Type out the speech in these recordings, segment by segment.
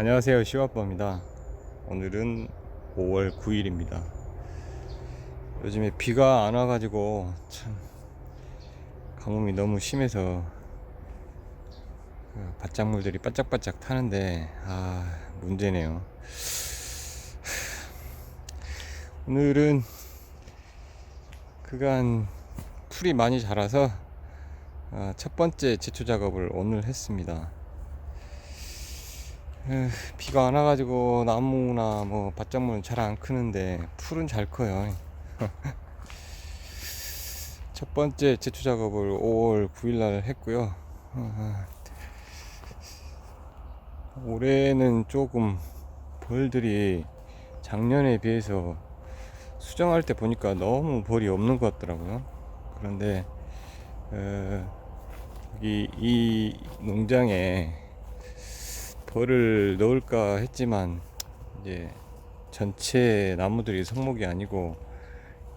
안녕하세요 시와빠입니다. 오늘은 5월 9일입니다. 요즘에 비가 안 와가지고 참 가뭄이 너무 심해서 그 바짝물들이 바짝바짝 타는데 아 문제네요. 오늘은 그간 풀이 많이 자라서 아, 첫 번째 제초 작업을 오늘 했습니다 비가 안 와가지고 나무나 뭐 밭작물은 잘 안 크는데 풀은 잘 커요. 첫 번째 제초 작업을 5월 9일 날 했고요. 어, 올해는 조금 벌들이 작년에 비해서 수정할 때 보니까 너무 벌이 없는 것 같더라고요. 그런데 어, 여기 이 농장에 벌을 넣을까 했지만 이제 전체 나무들이 성목이 아니고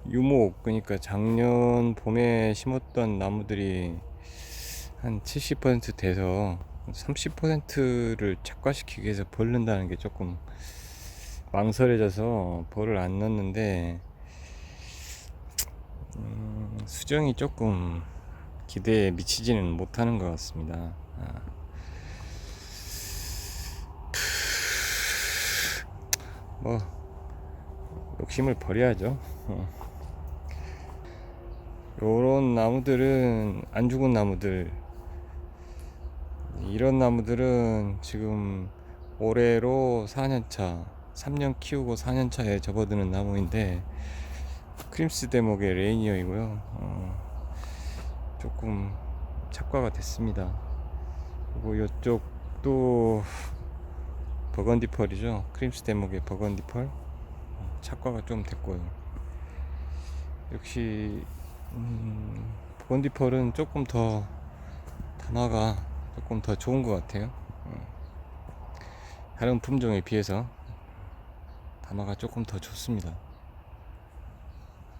유목 그러니까 작년 봄에 심었던 나무들이 한 70% 돼서 30%를 착과시키기 위해서 벌 넣는다는 게 조금 망설여져서 벌을 안 넣는데 음, 수정이 조금 기대에 미치지는 못하는 것 같습니다. 아. 뭐 욕심을 버려야죠. 어. 요런 나무들은 안 죽은 나무들 이런 나무들은 지금 올해로 4년차 3년 키우고 4년차에 접어드는 나무인데 크림스 대목의 레이니어이고요 어, 조금 착과가 됐습니다 그리고 이쪽도 버건디 펄이죠. 크림스 대목의 버건디 펄. 착과가 좀 됐고요. 역시 음, 버건디 펄은 조금 더 단화가 조금 더 좋은 것 같아요. 어. 다른 품종에 비해서 단화가 조금 더 좋습니다.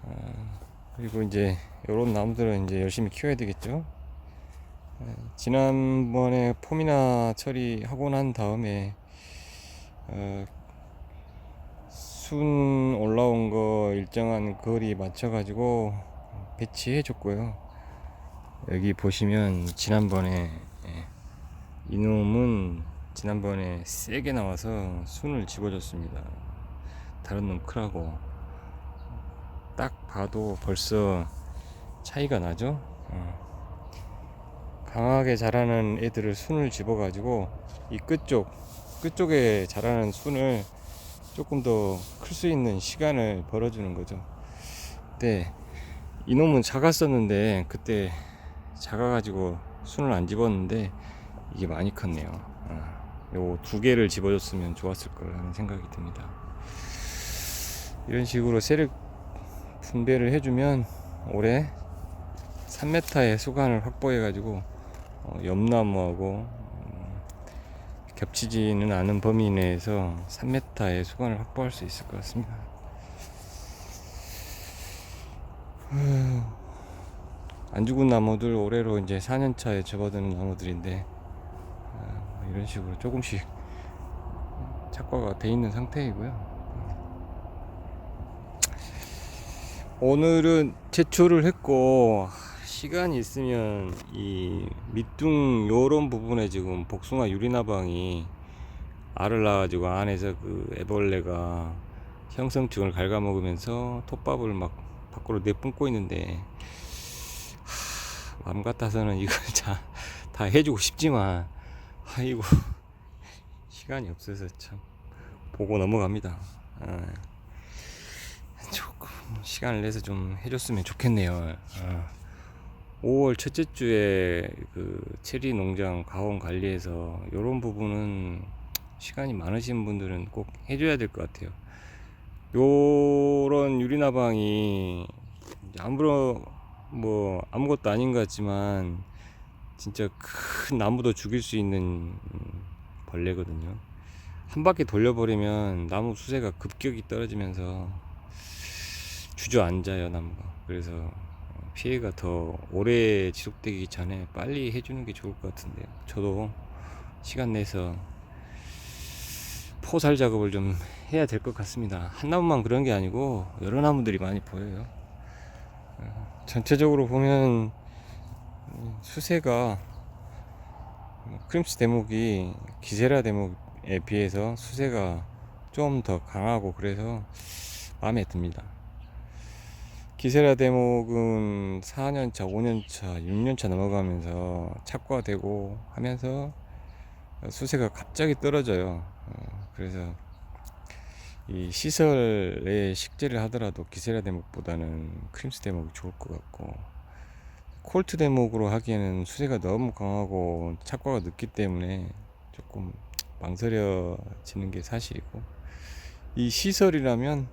어, 그리고 이제 이런 나무들은 이제 열심히 키워야 되겠죠. 어, 지난번에 폼이나 처리하고 난 다음에 어, 순 올라온 거 일정한 거리 맞춰 가지고 배치해 줬고요. 여기 보시면 지난번에 예, 이놈은 지난번에 세게 나와서 순을 집어줬습니다. 다른 놈 크라고. 딱 봐도 벌써 차이가 나죠? 어. 강하게 자라는 애들을 순을 집어 가지고 이 끝쪽 끝쪽에 자라는 순을 조금 더 클 수 있는 시간을 벌어주는 거죠. 근데 이놈은 작았었는데 그때 작아가지고 순을 안 집었는데 이게 많이 컸네요. 어, 요두 개를 집어줬으면 좋았을 거라는 생각이 듭니다. 이런 식으로 세력 분배를 해주면 올해 3m의 수간을 확보해가지고 어, 염나무하고 겹치지는 않은 범위 내에서 3m의 수건을 확보할 수 있을 것 같습니다. 안 죽은 나무들 올해로 이제 4년차에 접어드는 나무들인데 아, 뭐 이런 식으로 조금씩 착과가 돼 있는 상태이고요. 오늘은 제초를 했고 시간이 있으면 이 밑둥 요런 부분에 지금 복숭아 유리나방이 알을 낳아가지고 안에서 그 애벌레가 형성층을 갉아먹으면서 톱밥을 막 밖으로 내뿜고 있는데 하, 마음 같아서는 이걸 다, 다 해주고 싶지만 아이고 시간이 없어서 참 보고 넘어갑니다. 아, 조금 시간을 내서 좀 해줬으면 좋겠네요. 아. 5월 첫째 주에 그 체리 농장 가온 관리해서 이런 부분은 시간이 많으신 분들은 꼭 해줘야 될 것 같아요. 요런 유리나방이 아무런 뭐 아무것도 아닌 것 같지만 진짜 큰 나무도 죽일 수 있는 벌레거든요. 한 바퀴 돌려버리면 나무 수세가 급격히 떨어지면서 주저앉아요 나무가. 그래서 피해가 더 오래 지속되기 전에 빨리 해주는 게 좋을 것 같은데요. 저도 시간 내서 토살 작업을 좀 해야 될 것 같습니다. 한 나무만 그런 게 아니고 여러 나무들이 많이 보여요. 어, 전체적으로 보면 음, 수세가 어, 크림스 대목이 기세라 대목에 비해서 수세가 좀 더 강하고 그래서 마음에 듭니다. 기세라 대목은 4년차, 5년차, 6년차 넘어가면서 착과되고 하면서 수세가 갑자기 떨어져요. 어, 그래서 이 시설에 식재를 하더라도 기세라 대목보다는 크림스 대목이 좋을 것 같고 콜트 대목으로 하기에는 수세가 너무 강하고 착과가 늦기 때문에 조금 망설여지는 게 사실이고 이 시설이라면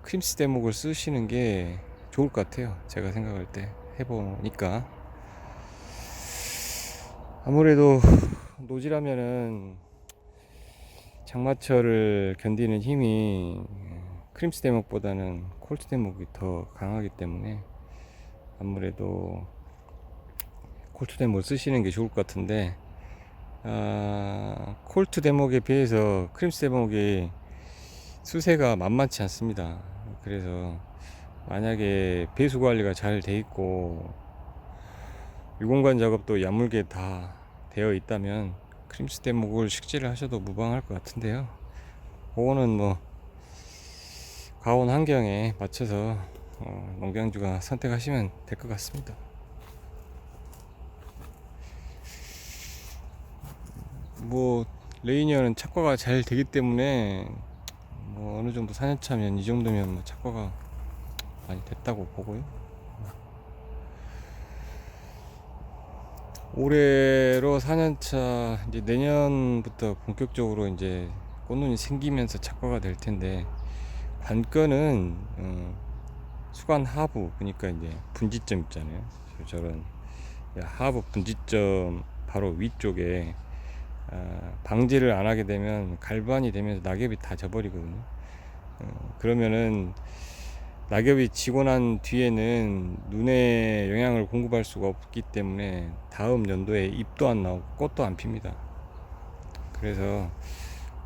크림스 대목을 쓰시는 게 좋을 것 같아요. 제가 생각할 때 해보니까 아무래도 노지라면은 장마철을 견디는 힘이 크림스 대목보다는 콜트 대목이 더 강하기 때문에 아무래도 콜트 대목을 쓰시는 게 좋을 것 같은데 아, 콜트 대목에 비해서 크림스 대목이 수세가 만만치 않습니다. 그래서 만약에 배수 관리가 잘 돼 있고 유공관 작업도 야물게 다 되어 있다면 크림스 대목을 식재를 하셔도 무방할 것 같은데요. 그거는 뭐 가온 환경에 맞춰서 어, 농장주가 선택하시면 될 것 같습니다. 뭐 레이니어는 착과가 잘 되기 때문에 뭐 어느 정도 4년차면 이 정도면 뭐 착과가 많이 됐다고 보고요. 올해로 4년차 이제 내년부터 본격적으로 이제 꽃눈이 생기면서 착과가 될 텐데 관건은 어, 수관 하부 그러니까 이제 분지점 있잖아요. 저- 저런 하부 분지점 바로 위쪽에 아, 방지를 안 하게 되면 갈반이 되면서 낙엽이 다 져버리거든요. 어, 그러면은 낙엽이 지고 난 뒤에는 눈에 영향을 공급할 수가 없기 때문에 다음 연도에 잎도 안 나오고 꽃도 안 핍니다. 그래서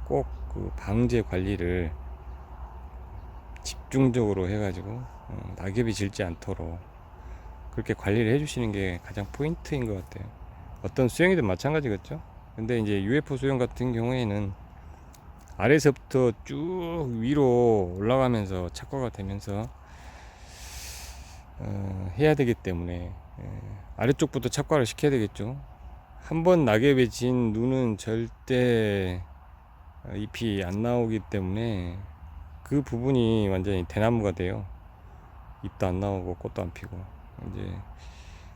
꼭 그 방제 관리를 집중적으로 해가지고 어, 낙엽이 질지 않도록 그렇게 관리를 해주시는 게 가장 포인트인 것 같아요. 어떤 수영이든 마찬가지겠죠. 근데 이제 UFO 수영 같은 경우에는 아래서부터 쭉 위로 올라가면서 착과가 되면서 어, 해야 되기 때문에 예, 아래쪽부터 착과를 시켜야 되겠죠. 한 번 낙엽에 진 눈은 절대 어, 잎이 안 나오기 때문에 그 부분이 완전히 대나무가 돼요. 잎도 안 나오고 꽃도 안 피고 이제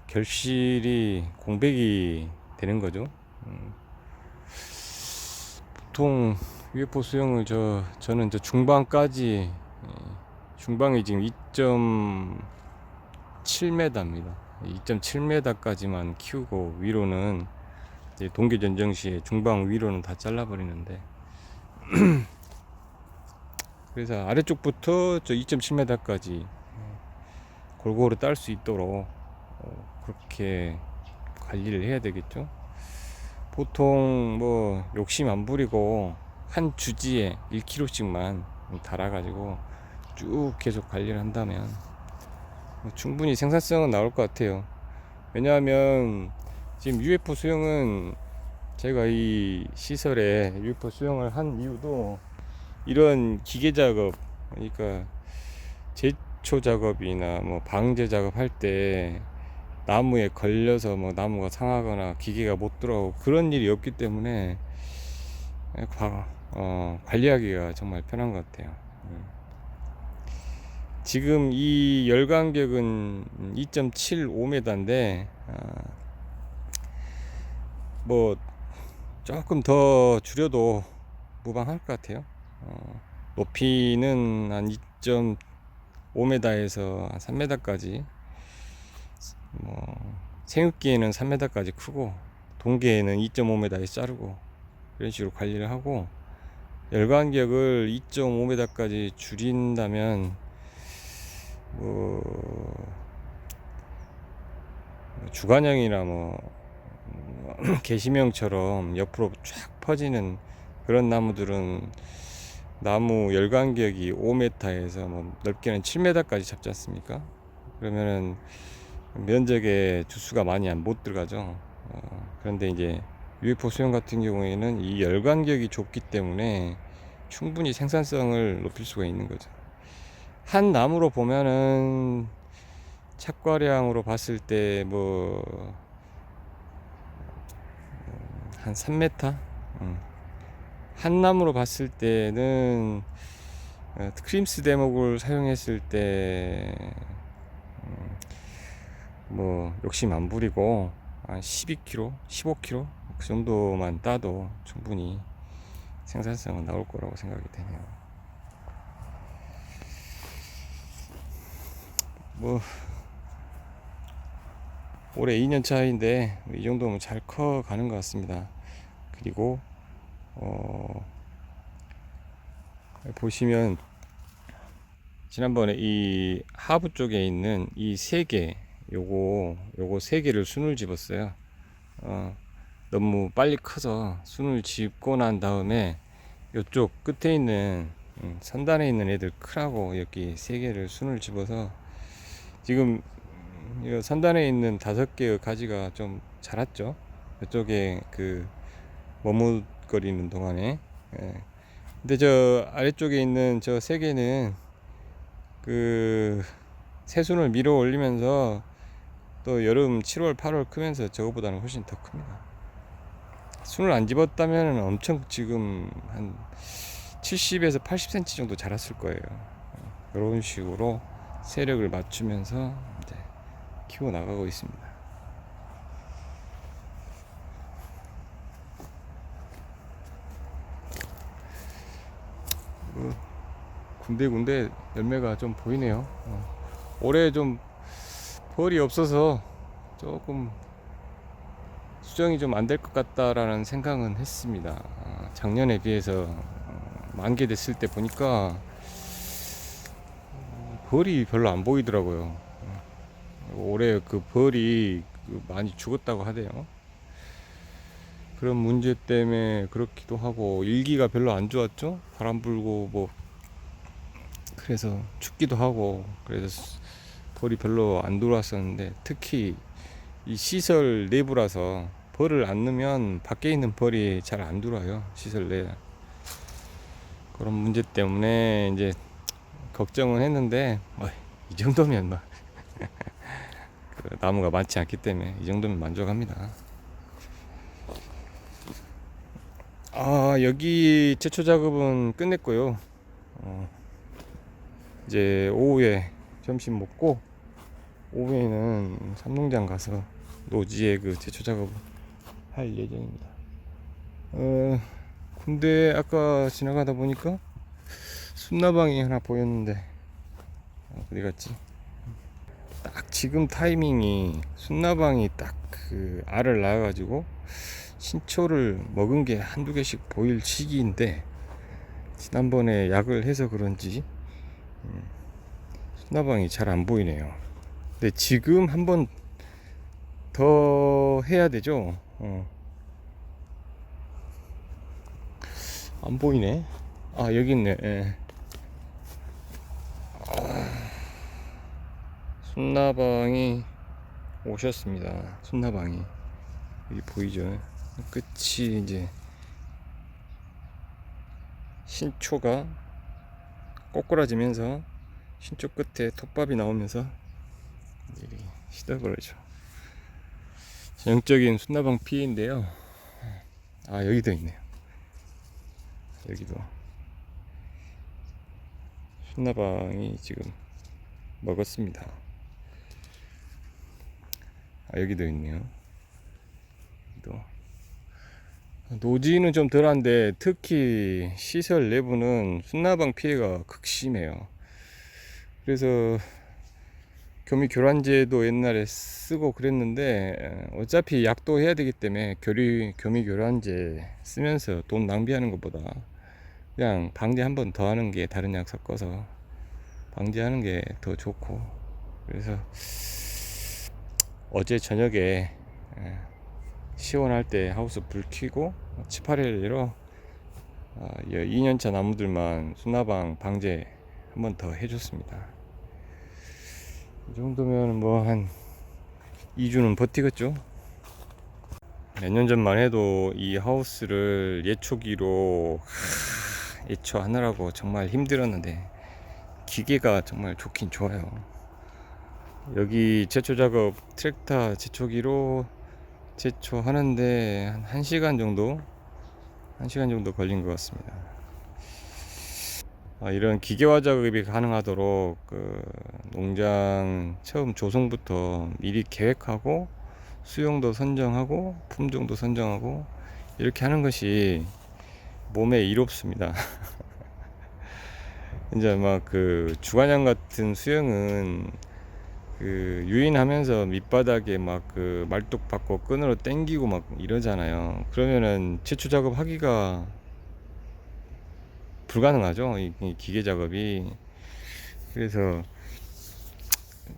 결실이 공백이 되는 거죠. 음. 보통 UFO 수영을 저 저는 저 중방까지 예, 중방이 지금 2.7m입니다. 2.7m까지만 키우고 위로는 동계 전쟁 시에 중방 위로는 다 잘라버리는데 그래서 아래쪽부터 저 2.7m까지 골고루 딸 수 있도록 어, 그렇게 관리를 해야 되겠죠. 보통 뭐 욕심 안 부리고 한 주지에 1kg씩만 달아가지고 쭉 계속 관리를 한다면 뭐 충분히 생산성은 나올 것 같아요. 왜냐하면 지금 UFO 수영은 제가 이 시설에 UFO 수영을 한 이유도 이런 기계 작업 그러니까 제초 작업이나 뭐 방제 작업할 때 나무에 걸려서 뭐 나무가 상하거나 기계가 못 들어오고 그런 일이 없기 때문에 과- 어, 관리하기가 정말 편한 것 같아요. 음. 지금 이 열간격은 2.75m인데 뭐 조금 더 줄여도 무방할 것 같아요. 어, 높이는 한 2.5m에서 한 3m까지 뭐 생육기에는 3m까지 크고 동계에는 2.5m에 자르고 이런 식으로 관리를 하고 열간격을 2.5m까지 줄인다면 뭐 주간형이나 뭐 게시명처럼 옆으로 쫙 퍼지는 그런 나무들은 나무 열간격이 5m에서 뭐 넓게는 7m까지 잡지 않습니까? 그러면은 면적에 주수가 많이 안 못 들어가죠. 어, 그런데 이제 UFO 수영 같은 경우에는 이 열간격이 좁기 때문에 충분히 생산성을 높일 수가 있는 거죠. 한 나무로 보면은 착과량으로 봤을 때 뭐 한 3m? 음. 한 나무로 봤을 때는 어, 크림스 대목을 사용했을 때 음, 뭐 욕심 안 부리고 한 12kg, 15kg 그 정도만 따도 충분히 생산성은 나올 거라고 생각이 되네요. 뭐 올해 2년 차인데 이 정도면 잘 커 가는 것 같습니다. 그리고 어 보시면 지난번에 이 하부 쪽에 있는 이 세 개 요거 요거 세 개를 순을 집었어요. 어 너무 빨리 커서 순을 집고 난 다음에 요쪽 끝에 있는 음, 선단에 있는 애들 크라고 여기 세 개를 순을 집어서 지금 이 선단에 있는 다섯 개의 가지가 좀 자랐죠. 이쪽에 그 머뭇거리는 동안에. 예. 근데 저 아래쪽에 있는 저 세 개는 그 새순을 밀어 올리면서 또 여름 7월, 8월 크면서 저거보다는 훨씬 더 큽니다. 순을 안 집었다면 엄청 지금 한 70에서 80cm 정도 자랐을 거예요. 이런 식으로 세력을 맞추면서 이제 키워 나가고 있습니다. 그 군데군데 열매가 좀 보이네요. 어. 올해 좀 벌이 없어서 조금 수정이 좀 안 될 것 같다라는 생각은 했습니다. 아, 작년에 비해서 어, 만개 됐을 때 보니까 벌이 별로 안 보이더라고요. 어, 올해 그 벌이 그 많이 죽었다고 하대요. 그런 문제 때문에 그렇기도 하고 일기가 별로 안 좋았죠. 바람 불고 뭐 그래서 춥기도 하고 그래서 벌이 별로 안 들어왔었는데 특히 이 시설 내부라서 벌을 안 넣으면 밖에 있는 벌이 잘 안 들어와요 시설 내 그런 문제 때문에 이제 걱정은 했는데 뭐, 이 정도면 뭐 그 나무가 많지 않기 때문에 이 정도면 만족합니다. 아 여기 제초 작업은 끝냈고요. 어, 이제 오후에 점심 먹고 오후에는 삼농장 가서 노지에 그 제초 작업을 할 예정입니다. 어, 군대 아까 지나가다 보니까 순나방이 하나 보였는데 어, 어디 갔지? 딱 지금 타이밍이 순나방이 딱 그 알을 낳아가지고 신초를 먹은 게 한두 개씩 보일 시기인데 지난번에 약을 해서 그런지 음, 순 나방이 잘 안 보이네요. 근데 지금 한 번 더 해야 되죠. 어. 안 보이네. 아 여기 있네. 예. 순나방이 오셨습니다. 순나방이 여기 보이죠? 끝이 이제 신초가 꼬꾸라지면서 신초 끝에 톱밥이 나오면서 일이 시들거리죠. 전형적인 순나방 피해인데요. 아 여기도 있네요. 여기도 순나방이 지금 먹었습니다. 아, 여기도 있네요. 여기도. 노지는 좀 덜한데 특히 시설 내부는 순나방 피해가 극심해요. 그래서 교미 교란제도 옛날에 쓰고 그랬는데 어차피 약도 해야 되기 때문에 교리 교미 교란제 쓰면서 돈 낭비하는 것보다 그냥 방제 한 번 더 하는 게 다른 약 섞어서 방제하는 게 더 좋고 그래서 어제 저녁에 시원할 때 하우스 불 켜고 7, 8일로 아, 2년차 나무들만 수나방 방제 한 번 더 해줬습니다. 이 정도면 뭐 한 2주는 버티겠죠? 몇 년 전만 해도 이 하우스를 예초기로 하, 예초하느라고 정말 힘들었는데 기계가 정말 좋긴 좋아요. 여기 제초 작업 트랙터 제초기로 제초하는데 한 1시간 정도 1시간 정도 걸린 것 같습니다. 아, 이런 기계화 작업이 가능하도록 그 농장 처음 조성부터 미리 계획하고 수용도 선정하고 품종도 선정하고 이렇게 하는 것이 몸에 이롭습니다. 이제 막 그 주관양 같은 수영은 그 유인하면서 밑바닥에 막 그 말뚝 받고 끈으로 당기고 막 이러잖아요. 그러면은 제초 작업 하기가 불가능하죠. 이, 이 기계 작업이. 그래서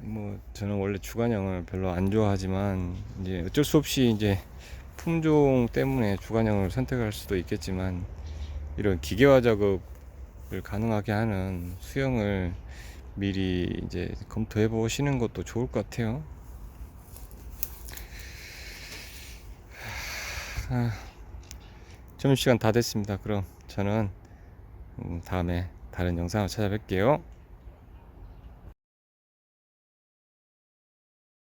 뭐 저는 원래 주관형을 별로 안 좋아하지만 이제 어쩔 수 없이 이제 품종 때문에 주관형을 선택할 수도 있겠지만 이런 기계화 작업을 가능하게 하는 수영을 미리 이제 검토해 보시는 것도 좋을 것 같아요. 아, 점심시간 다 됐습니다. 그럼 저는 음, 다음에 다른 영상을 찾아뵐게요.